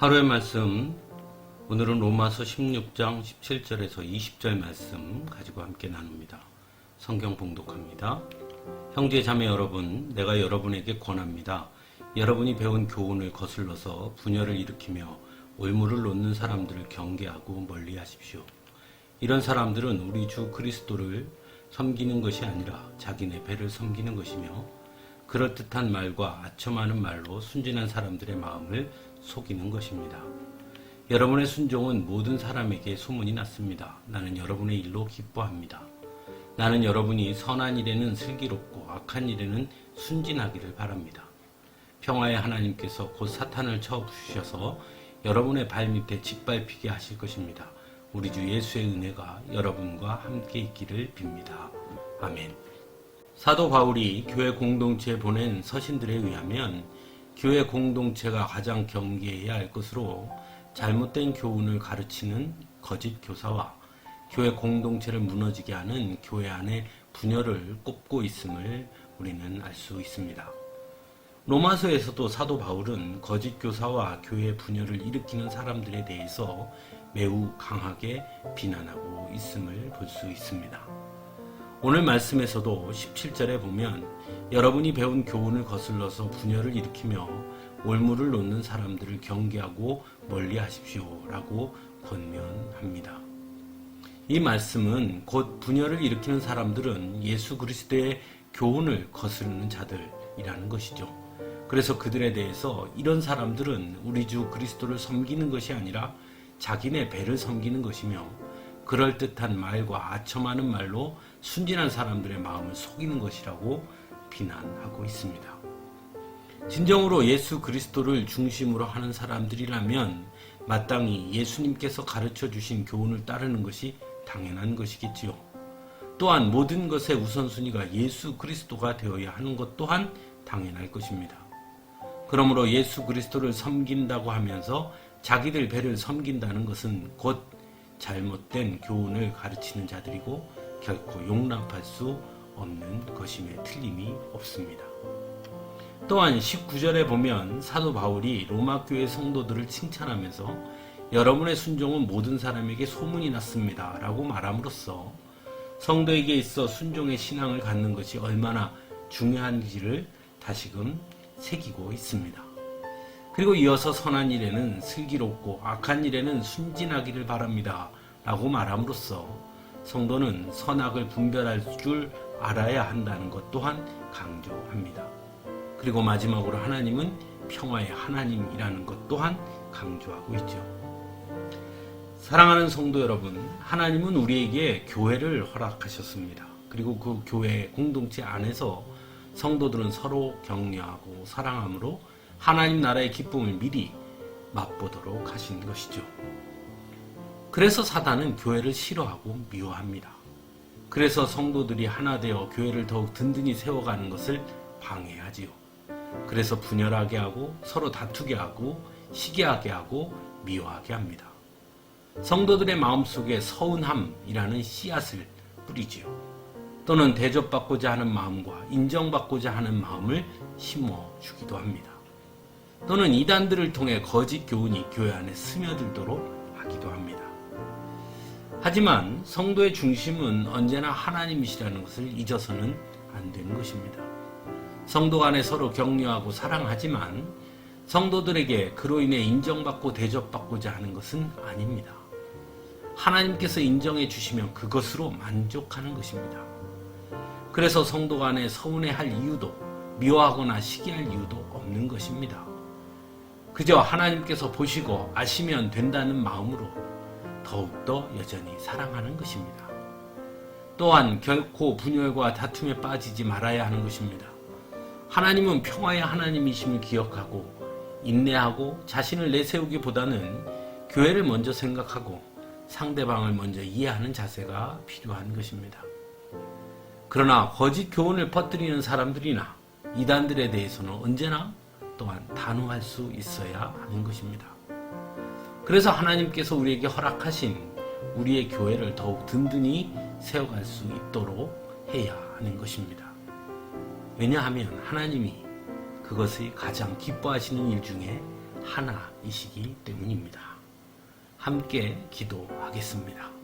하루의 말씀 오늘은 로마서 16장 17절에서 20절 말씀 가지고 함께 나눕니다. 성경 봉독합니다. 형제 자매 여러분, 내가 여러분에게 권합니다. 여러분이 배운 교훈을 거슬러서 분열을 일으키며 올무를 놓는 사람들을 경계하고 멀리 하십시오. 이런 사람들은 우리 주 그리스도를 섬기는 것이 아니라 자기네 배를 섬기는 것이며 그럴듯한 말과 아첨하는 말로 순진한 사람들의 마음을 속이는 것입니다. 여러분의 순종은 모든 사람에게 소문이 났습니다. 나는 여러분의 일로 기뻐합니다. 나는 여러분이 선한 일에는 슬기롭고 악한 일에는 순진하기를 바랍니다. 평화의 하나님께서 곧 사탄을 쳐 부수셔서 여러분의 발밑에 짓밟히게 하실 것입니다. 우리 주 예수의 은혜가 여러분과 함께 있기를 빕니다. 아멘. 사도 바울이 교회 공동체에 보낸 서신들에 의하면 교회 공동체가 가장 경계해야 할 것으로 잘못된 교훈을 가르치는 거짓 교사와 교회 공동체를 무너지게 하는 교회 안의 분열을 꼽고 있음을 우리는 알 수 있습니다. 로마서에서도 사도 바울은 거짓 교사와 교회 분열을 일으키는 사람들에 대해서 매우 강하게 비난하고 있음을 볼 수 있습니다. 오늘 말씀에서도 17절에 보면 여러분이 배운 교훈을 거슬러서 분열을 일으키며 올무를 놓는 사람들을 경계하고 멀리 하십시오 라고 권면합니다. 이 말씀은 곧 분열을 일으키는 사람들은 예수 그리스도의 교훈을 거스르는 자들이라는 것이죠. 그래서 그들에 대해서 이런 사람들은 우리 주 그리스도를 섬기는 것이 아니라 자기네 배를 섬기는 것이며 그럴듯한 말과 아첨하는 말로 순진한 사람들의 마음을 속이는 것이라고 비난하고 있습니다. 진정으로 예수 그리스도를 중심으로 하는 사람들이라면 마땅히 예수님께서 가르쳐 주신 교훈을 따르는 것이 당연한 것이겠지요. 또한 모든 것의 우선순위가 예수 그리스도가 되어야 하는 것 또한 당연할 것입니다. 그러므로 예수 그리스도를 섬긴다고 하면서 자기들 배를 섬긴다는 것은 곧 잘못된 교훈을 가르치는 자들이고 결코 용납할 수 없는 것임에 틀림이 없습니다. 또한 19절에 보면 사도 바울이 로마 교회 성도들을 칭찬하면서 여러분의 순종은 모든 사람에게 소문이 났습니다. 라고 말함으로써 성도에게 있어 순종의 신앙을 갖는 것이 얼마나 중요한지를 다시금 새기고 있습니다. 그리고 이어서 선한 일에는 슬기롭고 악한 일에는 순진하기를 바랍니다. 라고 말함으로써 성도는 선악을 분별할 줄 알아야 한다는 것 또한 강조합니다. 그리고 마지막으로 하나님은 평화의 하나님이라는 것 또한 강조하고 있죠. 사랑하는 성도 여러분, 하나님은 우리에게 교회를 허락하셨습니다. 그리고 그 교회 공동체 안에서 성도들은 서로 격려하고 사랑함으로 하나님 나라의 기쁨을 미리 맛보도록 하신 것이죠. 그래서 사단은 교회를 싫어하고 미워합니다. 그래서 성도들이 하나 되어 교회를 더욱 든든히 세워가는 것을 방해하지요. 그래서 분열하게 하고 서로 다투게 하고 시기하게 하고 미워하게 합니다. 성도들의 마음속에 서운함이라는 씨앗을 뿌리지요. 또는 대접받고자 하는 마음과 인정받고자 하는 마음을 심어 주기도 합니다. 또는 이단들을 통해 거짓 교훈이 교회 안에 스며들도록 하기도 합니다. 하지만 성도의 중심은 언제나 하나님이시라는 것을 잊어서는 안 되는 것입니다. 성도 간에 서로 격려하고 사랑하지만 성도들에게 그로 인해 인정받고 대접받고자 하는 것은 아닙니다. 하나님께서 인정해 주시면 그것으로 만족하는 것입니다. 그래서 성도 간에 서운해할 이유도 미워하거나 시기할 이유도 없는 것입니다. 그저 하나님께서 보시고 아시면 된다는 마음으로 더욱더 여전히 사랑하는 것입니다. 또한 결코 분열과 다툼에 빠지지 말아야 하는 것입니다. 하나님은 평화의 하나님이심을 기억하고 인내하고 자신을 내세우기보다는 교회를 먼저 생각하고 상대방을 먼저 이해하는 자세가 필요한 것입니다. 그러나 거짓 교훈을 퍼뜨리는 사람들이나 이단들에 대해서는 언제나 또한 단호할 수 있어야 하는 것입니다. 그래서 하나님께서 우리에게 허락하신 우리의 교회를 더욱 든든히 세워갈 수 있도록 해야 하는 것입니다. 왜냐하면 하나님이 그것이 가장 기뻐하시는 일 중에 하나이시기 때문입니다. 함께 기도하겠습니다.